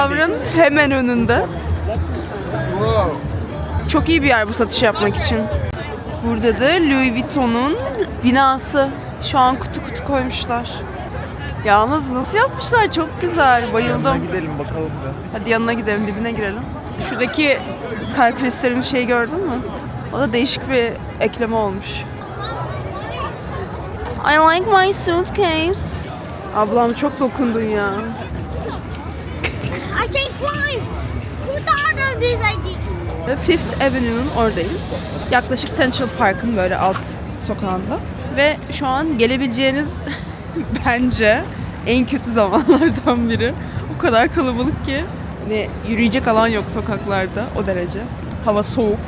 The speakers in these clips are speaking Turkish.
Tower'ın hemen önünde. Çok iyi bir yer bu satış yapmak için. Burada da Louis Vuitton'un binası. Şu an kutu kutu koymuşlar. Yalnız nasıl yapmışlar? Çok güzel. Bayıldım. gidelim bakalım da. Hadi yanına gidelim, dibine girelim. Şuradaki kar kristalin şeyi gördün mü? O da değişik bir ekleme olmuş. I like my suitcase. Ablam çok dokundun ya. Fifth Avenue'nun oradayız. Yaklaşık Central Park'ın böyle alt sokağında. Ve şu an gelebileceğiniz bence en kötü zamanlardan biri. O kadar kalabalık ki ve yürüyecek alan yok sokaklarda o derece. Hava soğuk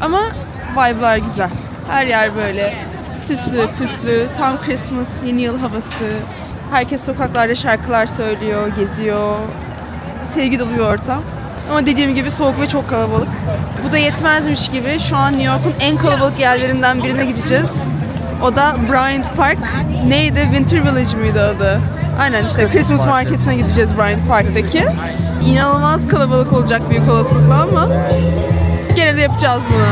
ama vibe'lar güzel. Her yer böyle süslü püslü, tam Christmas, yeni yıl havası. Herkes sokaklarda şarkılar söylüyor, geziyor. Sevgi dolu bir ortam. Ama dediğim gibi soğuk ve çok kalabalık. Bu da yetmezmiş gibi şu an New York'un en kalabalık yerlerinden birine gideceğiz. O da Bryant Park. Neydi? Winter Village miydi adı? Aynen işte Christmas Market'ine gideceğiz Bryant Park'taki. İnanılmaz kalabalık olacak büyük olasılıkla ama gene de yapacağız bunu.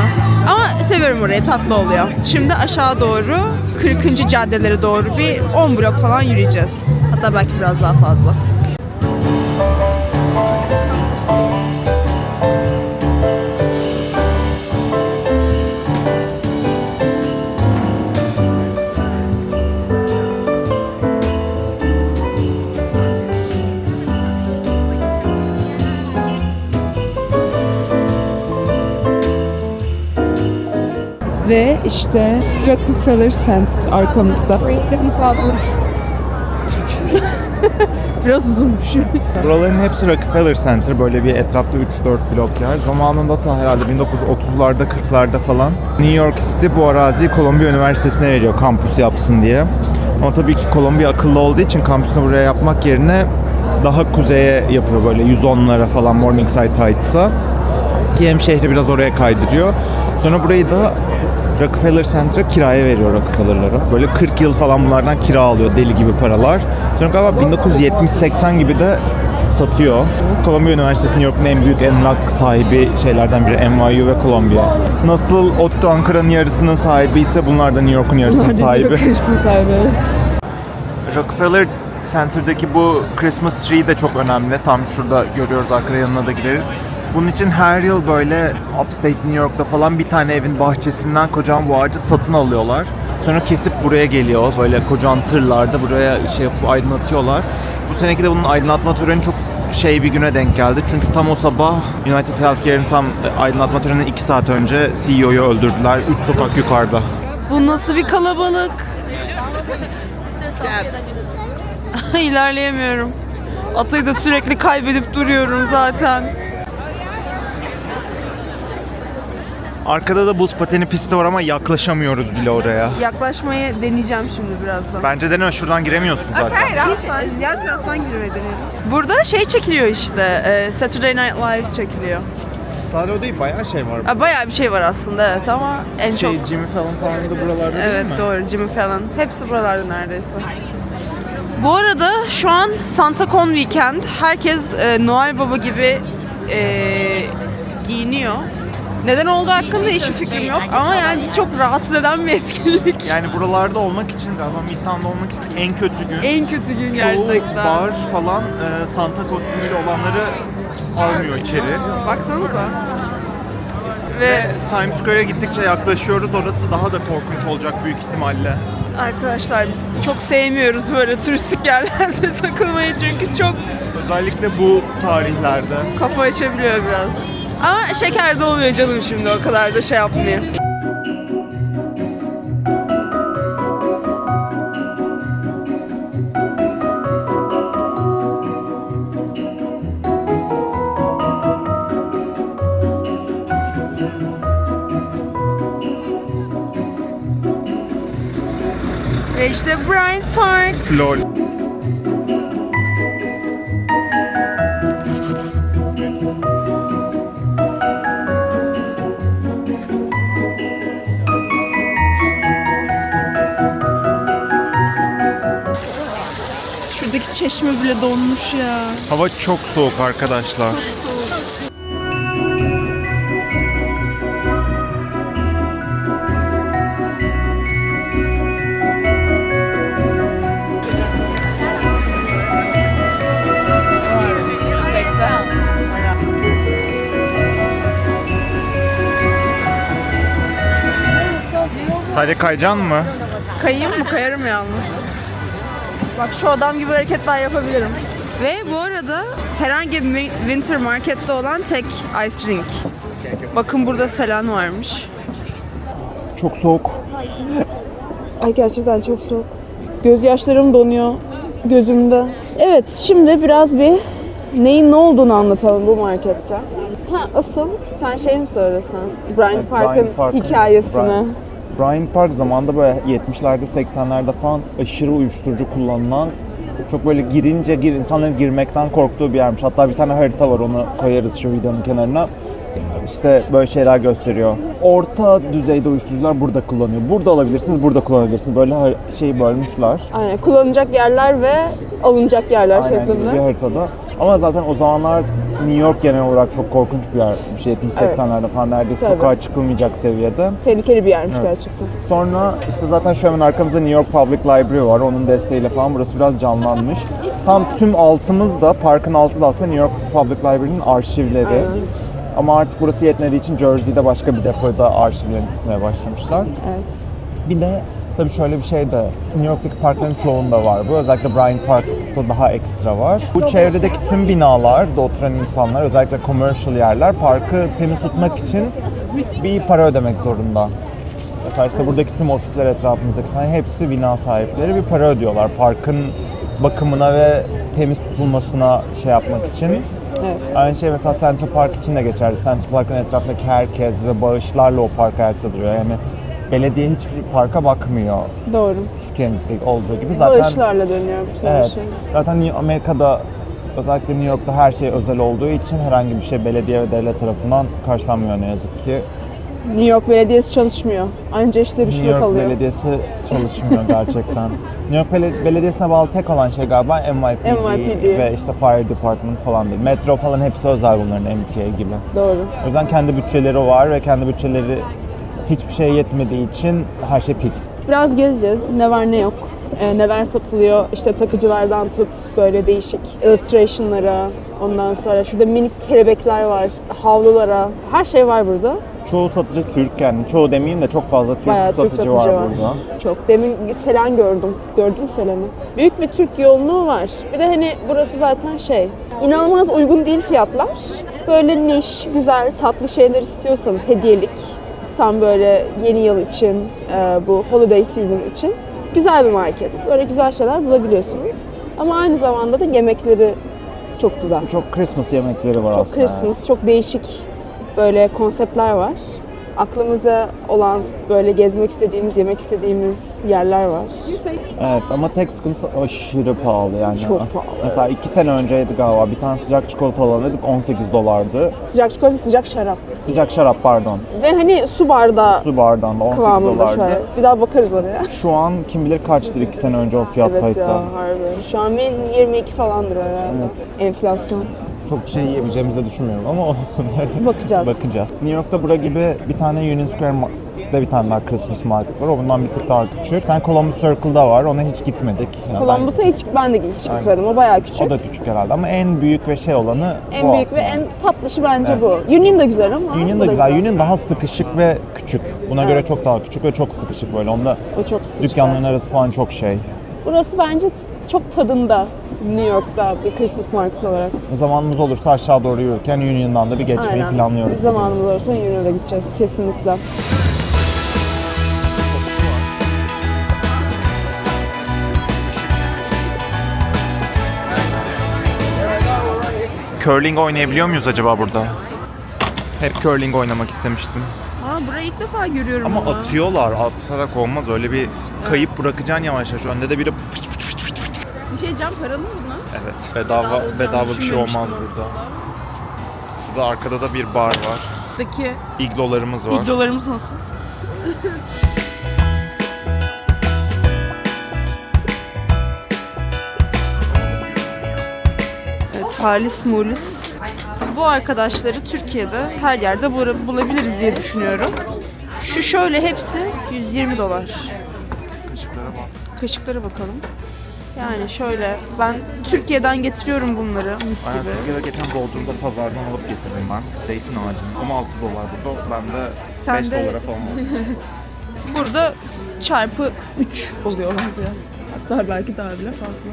Ama seviyorum orayı, tatlı oluyor. Şimdi aşağı doğru 40. caddelere doğru bir 10 blok falan yürüyeceğiz. Hatta belki biraz daha fazla. Ve işte Rockefeller Center arkamızda. Biraz uzunmuş. Buraların hepsi Rockefeller Center. Böyle bir etrafta 3-4 blok yer. Zamanında ta herhalde 1930'larda 40'larda falan New York City bu araziyi Columbia Üniversitesi'ne veriyor kampüs yapsın diye. Ama tabii ki Columbia akıllı olduğu için kampüsünü buraya yapmak yerine daha kuzeye yapıyor böyle 110'lara falan Morningside Heights'a. Ki hem şehri biraz oraya kaydırıyor. Sonra burayı da Rockefeller Center'a kiraya veriyor Rockefeller'lara. Böyle 40 yıl falan bunlardan kira alıyor deli gibi paralar. Sonra galiba 1970-80 gibi de satıyor. Columbia Üniversitesi New York'un en büyük emlak sahibi şeylerden biri NYU ve Columbia. Nasıl ODTÜ Ankara'nın yarısının sahibi ise bunlar da New York'un yarısının sahibi. sahibi. Rockefeller Center'daki bu Christmas tree de çok önemli. Tam şurada görüyoruz arkada yanına da gideriz. Bunun için her yıl böyle upstate New York'ta falan bir tane evin bahçesinden kocaman bu ağacı satın alıyorlar. Sonra kesip buraya geliyor. Böyle kocaman tırlarda buraya şey yapıp aydınlatıyorlar. Bu seneki de bunun aydınlatma töreni çok şey bir güne denk geldi. Çünkü tam o sabah United Healthcare'in tam e, aydınlatma töreninden 2 saat önce CEO'yu öldürdüler. 3 sokak yukarıda. Bu nasıl bir kalabalık? İlerleyemiyorum. Atayı da sürekli kaybedip duruyorum zaten. Arkada da buz pateni pisti var ama yaklaşamıyoruz bile oraya. Yaklaşmayı deneyeceğim şimdi birazdan. Bence deneme şuradan giremiyorsun zaten. Hiç diğer taraftan girmeyi deneyelim. Burada şey çekiliyor işte. e, Saturday Night Live çekiliyor. Sadece o değil bayağı şey var. Ha, Bayağı bir şey var aslında evet ama en Şey çok... Jimmy Fallon falan da buralarda değil Evet mi? doğru Jimmy Fallon. Hepsi buralarda neredeyse. Bu arada şu an Santa Con Weekend. Herkes e, Noel Baba gibi e, giyiniyor. Neden olduğu hakkında hiçbir fikrim yok ama yani bizi çok rahatsız eden bir etkinlik. Yani buralarda olmak için galiba Midtown'da olmak için en kötü gün. En kötü gün Çoğu gerçekten. bar falan e, Santa kostümüyle olanları almıyor içeri. Baksanıza. Ve Ve Times Square'e gittikçe yaklaşıyoruz. Orası daha da korkunç olacak büyük ihtimalle. arkadaşlar biz çok sevmiyoruz böyle turistik yerlerde takılmayı çünkü çok Özellikle bu tarihlerde. kafa açabiliyor biraz. Ama şeker de oluyor canım şimdi o kadar da şey yapmıyor. Ve işte Bryant Park. Lol. Şuradaki çeşme bile donmuş ya. Hava çok soğuk arkadaşlar. Hadi kaycan mı? Kayayım mı? Kayarım yalnız. Bak şu adam gibi hareketler yapabilirim. Ve bu arada herhangi bir winter markette olan tek ice rink. Bakın burada Selen varmış. Çok soğuk. Ay gerçekten çok soğuk. Gözyaşlarım donuyor gözümde. Evet şimdi biraz bir neyin ne olduğunu anlatalım bu markette. Ha asıl sen şey mi söylesen? Bryant Park'ın hikayesini. Bryant, Bryant Park zamanında böyle 70'lerde 80'lerde falan aşırı uyuşturucu kullanılan çok böyle girince gir, insanların girmekten korktuğu bir yermiş. Hatta bir tane harita var onu koyarız şu videonun kenarına. İşte böyle şeyler gösteriyor. Orta düzeyde uyuşturucular burada kullanıyor. Burada alabilirsiniz, burada kullanabilirsiniz. Böyle har- şey bölmüşler. Aynen kullanacak yerler ve alınacak yerler Aynen gibi bir şeklinde. haritada. Ama zaten o zamanlar New York genel olarak çok korkunç bir yer. Bir şey 70-80'lerde falan neredeyse Tabii. sokağa çıkılmayacak seviyede. Tehlikeli bir yermiş gerçekten. Sonra işte zaten şu hemen arkamızda New York Public Library var. Onun desteğiyle falan burası biraz canlanmış. Tam tüm altımız da, parkın altı da aslında New York Public Library'nin arşivleri. Ama artık burası yetmediği için Jersey'de başka bir depoda arşivlerini tutmaya başlamışlar. Evet. Bir de tabii şöyle bir şey de New York'taki parkların çoğunda var bu. Özellikle Bryant Park'ta daha ekstra var. Bu çevredeki tüm binalar, da oturan insanlar, özellikle commercial yerler parkı temiz tutmak için bir para ödemek zorunda. Mesela işte buradaki tüm ofisler etrafımızdaki falan hepsi bina sahipleri bir para ödüyorlar. Parkın bakımına ve temiz tutulmasına şey yapmak için. Evet. Aynı şey mesela Central Park için de geçerli. Central Park'ın etrafındaki herkes ve bağışlarla o park ayakta duruyor. Yani belediye hiçbir parka bakmıyor. Doğru. Türkiye'de olduğu gibi zaten Bağışlarla dönüyor bütün evet. şey. Zaten New- Amerika'da özellikle New York'ta her şey özel olduğu için herhangi bir şey belediye ve devlet tarafından karşılanmıyor ne yazık ki. New York Belediyesi çalışmıyor. Anca işte New rüşvet York alıyor. Belediyesi çalışmıyor gerçekten. New York Bele- Belediyesi'ne bağlı tek olan şey galiba NYPD, NYPD. ve işte Fire Department falan değil. Metro falan hepsi özel bunların MTA gibi. Doğru. O yüzden kendi bütçeleri var ve kendi bütçeleri hiçbir şeye yetmediği için her şey pis. Biraz gezeceğiz. Ne var ne yok. Ee, neler satılıyor. İşte takıcılardan tut böyle değişik illustration'lara. Ondan sonra şurada minik kelebekler var. Havlulara. Her şey var burada. Çoğu satıcı Türk yani çoğu demeyeyim de çok fazla Türk Bayağı satıcı, Türk satıcı var, var. burada. Çok. Demin Selen gördüm. Gördün mü Selen'i? Büyük bir Türk yoğunluğu var. Bir de hani burası zaten şey, inanılmaz uygun değil fiyatlar. Böyle niş, güzel, tatlı şeyler istiyorsanız hediyelik, tam böyle yeni yıl için, e, bu holiday season için güzel bir market. Böyle güzel şeyler bulabiliyorsunuz. Ama aynı zamanda da yemekleri çok güzel. Çok Christmas yemekleri var Çok aslında. Christmas, çok değişik böyle konseptler var. Aklımıza olan böyle gezmek istediğimiz, yemek istediğimiz yerler var. Evet ama tek sıkıntısı aşırı pahalı yani. Çok pahalı, Mesela iki sene önceydi galiba bir tane sıcak çikolata alırdık 18 dolardı. Sıcak çikolata, sıcak şarap. Sıcak şarap pardon. Ve hani su bardağı Su bardağında 18 kıvamında dolardı. şöyle. Bir daha bakarız oraya. Şu an kim bilir kaçtır iki sene önce o Evet fiyattaysa. ya harbi. Şu an benim 22 falandır herhalde. Evet. Enflasyon. Çok bir şey yiyemeyeceğimizi de düşünmüyorum ama olsun. Bakacağız. Bakacağız. New York'ta bura gibi bir tane Union Square'de bir tane daha Christmas market var. O bundan bir tık daha küçük. Bir tane Columbus Circle'da var. Ona hiç gitmedik. Yani Columbus'a hiç ben de hiç gitmedim. O bayağı küçük. ben- o da küçük herhalde ama en büyük ve şey olanı en bu büyük aslında. ve en tatlışi bence bu. Union da güzel ama. Union bu da güzel. Union daha sıkışık ve küçük. Buna göre çok daha küçük ve çok sıkışık böyle. Onda O çok sıkışık dükkanların bence. arası falan çok şey. Burası bence çok tadında New York'ta bir Christmas market olarak. Zamanımız olursa aşağı doğru yürürken Union'dan da bir geçmeyi Aynen. planlıyoruz. Zamanımız olursa Union'a gideceğiz kesinlikle. Curling oynayabiliyor muyuz acaba burada? Hep curling oynamak istemiştim. Aa burayı ilk defa görüyorum Ama atıyorlar. Atarak olmaz. Öyle bir kayıp bırakacaksın yavaş yavaş. Önde de biri fıç fıç fıç fıç fıç. Bir şey cam paralı mı bunlar? Evet. Bedava olacağını bedava bir şey olmaz burada. Şurada arkada da bir bar var. Buradaki İglolarımız var. iglolarımız nasıl? Halis Mulis. Bu arkadaşları Türkiye'de her yerde bula- bulabiliriz diye düşünüyorum. Şu şöyle hepsi 120 dolar. Kaşıklara bakalım. Yani şöyle ben Türkiye'den getiriyorum bunları mis Ben gibi. Türkiye'de geçen Bodrum'da pazardan alıp getirdim ben. Zeytin ağacını. 16 dolar burada. Ben de Sen 5 de- dolara falan. Burada çarpı 3 oluyorlar biraz. Hatta belki daha bile fazla.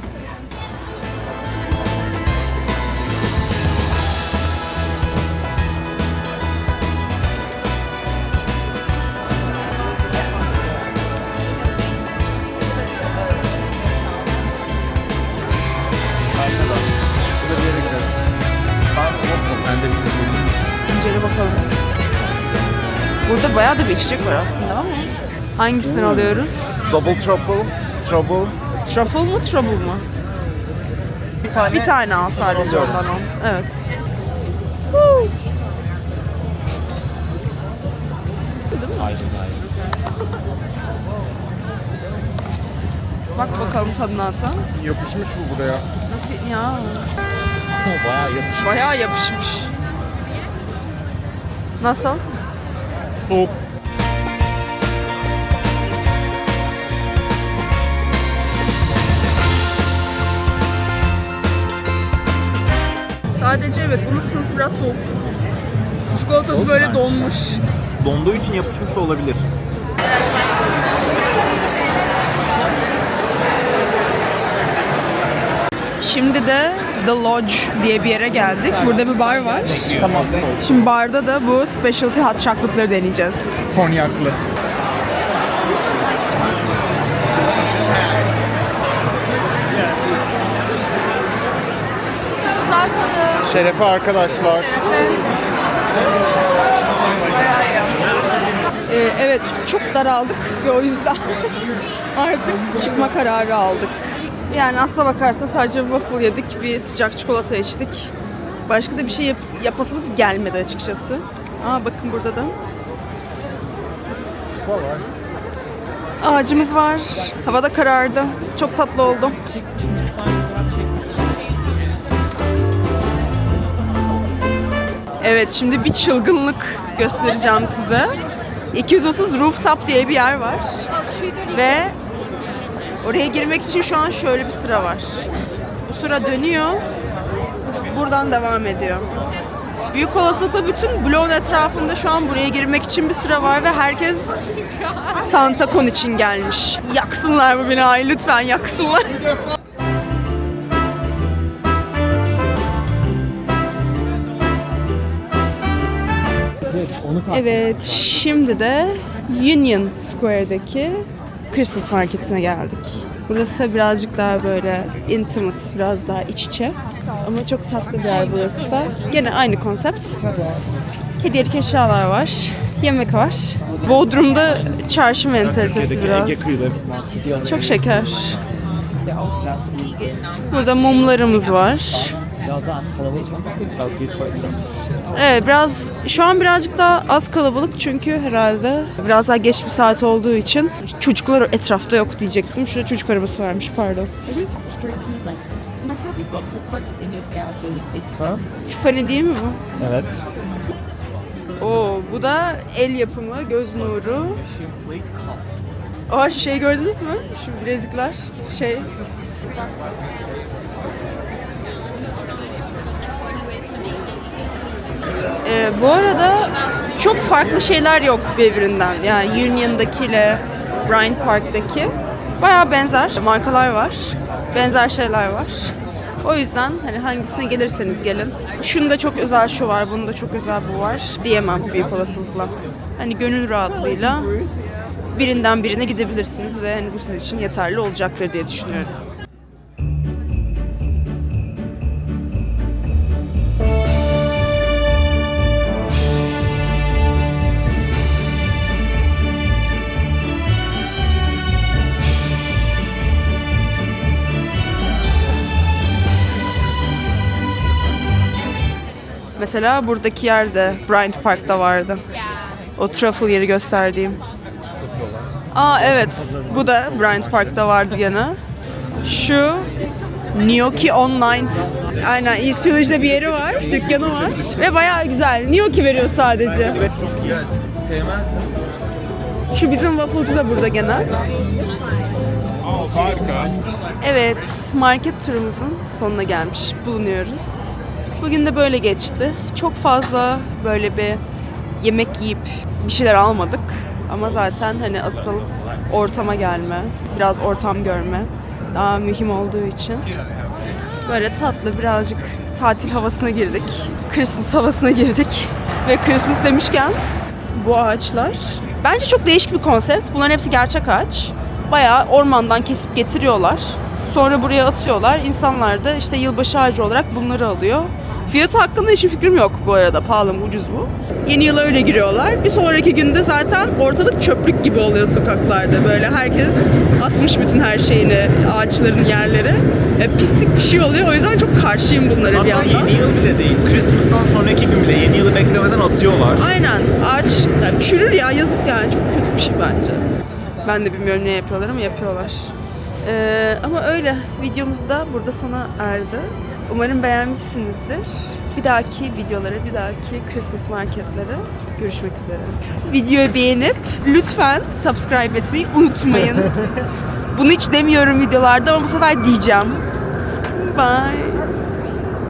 Burada bayağı da bir içecek var aslında ama hangisini alıyoruz? Double trouble. Trouble. Truffle mu, trouble mu? Bir tane. Bir tane al sadece alıyorum. ondan on. Evet. Aynen aynen. Bak bakalım tadına ata. Yapışmış bu buraya. Nasıl ya? Bayağı yapışmış. Bayağı yapışmış. Nasıl? Soğuk. Sadece evet bunun sıkıntısı biraz soğuk. Çikolatası Soğuk böyle donmuş. Donduğu için yapışmış da olabilir. Şimdi de The Lodge diye bir yere geldik. Burada bir bar var. Tamam. Şimdi barda da bu specialty hot chocolate'ları deneyeceğiz. Konyaklı. Şerefe arkadaşlar. Ee, evet çok daraldık ve o yüzden artık çıkma kararı aldık. Yani aslına bakarsa sadece waffle yedik, bir sıcak çikolata içtik. Başka da bir şey yap- yapasımız gelmedi açıkçası. Aa bakın burada da ağacımız var. Hava da karardı. Çok tatlı oldu. Evet şimdi bir çılgınlık göstereceğim size. 230 Rooftop diye bir yer var. Ve oraya girmek için şu an şöyle bir sıra var. Bu sıra dönüyor. Buradan devam ediyor. Büyük olasılıkla bütün bloğun etrafında şu an buraya girmek için bir sıra var ve herkes Santa Con için gelmiş. Yaksınlar bu binayı lütfen yaksınlar. Evet, şimdi de Union Square'daki Christmas Market'ine geldik. Burası birazcık daha böyle intimate, biraz daha iç içe. Ama çok tatlı bir yer burası da. Gene aynı konsept. Hediyelik eşyalar var, yemek var. Bodrum'da çarşı mentalitesi biraz. Çok şeker. Burada mumlarımız var. Evet biraz şu an birazcık daha az kalabalık çünkü herhalde biraz daha geç bir saat olduğu için çocuklar etrafta yok diyecektim. Şurada çocuk arabası varmış pardon. Tiffany değil mi bu? Evet. Oo bu da el yapımı göz nuru. Aa şu şeyi gördünüz mü? Şu bilezikler. Şey. Ee, bu arada çok farklı şeyler yok birbirinden. Yani Union'dakiyle Bryant Park'taki. Bayağı benzer markalar var. Benzer şeyler var. O yüzden hani hangisine gelirseniz gelin. Şunda çok özel şu var, bunda çok özel bu var diyemem büyük olasılıkla. Hani gönül rahatlığıyla birinden birine gidebilirsiniz ve hani bu sizin için yeterli olacaktır diye düşünüyorum. Mesela buradaki yerde Bryant Park'ta vardı. O truffle yeri gösterdiğim. Aa evet. Bu da Bryant Park'ta vardı yana. Şu Gnocchi Online. Aynen İsviçre'de bir yeri var, dükkanı var ve bayağı güzel. Gnocchi veriyor sadece. Evet çok iyi. Sevmezdim. Şu bizim wafflecı da burada gene. Harika. Evet, market turumuzun sonuna gelmiş bulunuyoruz. Bugün de böyle geçti. Çok fazla böyle bir yemek yiyip bir şeyler almadık. Ama zaten hani asıl ortama gelme, biraz ortam görme daha mühim olduğu için böyle tatlı birazcık tatil havasına girdik. Christmas havasına girdik. Ve Christmas demişken bu ağaçlar bence çok değişik bir konsept. Bunların hepsi gerçek ağaç. Bayağı ormandan kesip getiriyorlar. Sonra buraya atıyorlar. İnsanlar da işte yılbaşı ağacı olarak bunları alıyor. Fiyatı hakkında hiçbir fikrim yok bu arada. Pahalı mı ucuz mu? Yeni yıla öyle giriyorlar. Bir sonraki günde zaten ortalık çöplük gibi oluyor sokaklarda. Böyle herkes atmış bütün her şeyini, ağaçların yerleri. Ya pislik bir şey oluyor. O yüzden çok karşıyım bunlara bir Hatta yandan. yeni yıl bile değil. Christmas'tan sonraki gün bile yeni yılı beklemeden atıyorlar. Aynen. Ağaç yani çürür ya yazık yani. Çok kötü bir şey bence. Ben de bilmiyorum ne yapıyorlar ama yapıyorlar. Ee, ama öyle. Videomuz da burada sona erdi. Umarım beğenmişsinizdir. Bir dahaki videolara, bir dahaki Christmas marketlere görüşmek üzere. Videoyu beğenip lütfen subscribe etmeyi unutmayın. Bunu hiç demiyorum videolarda ama bu sefer diyeceğim. Bye.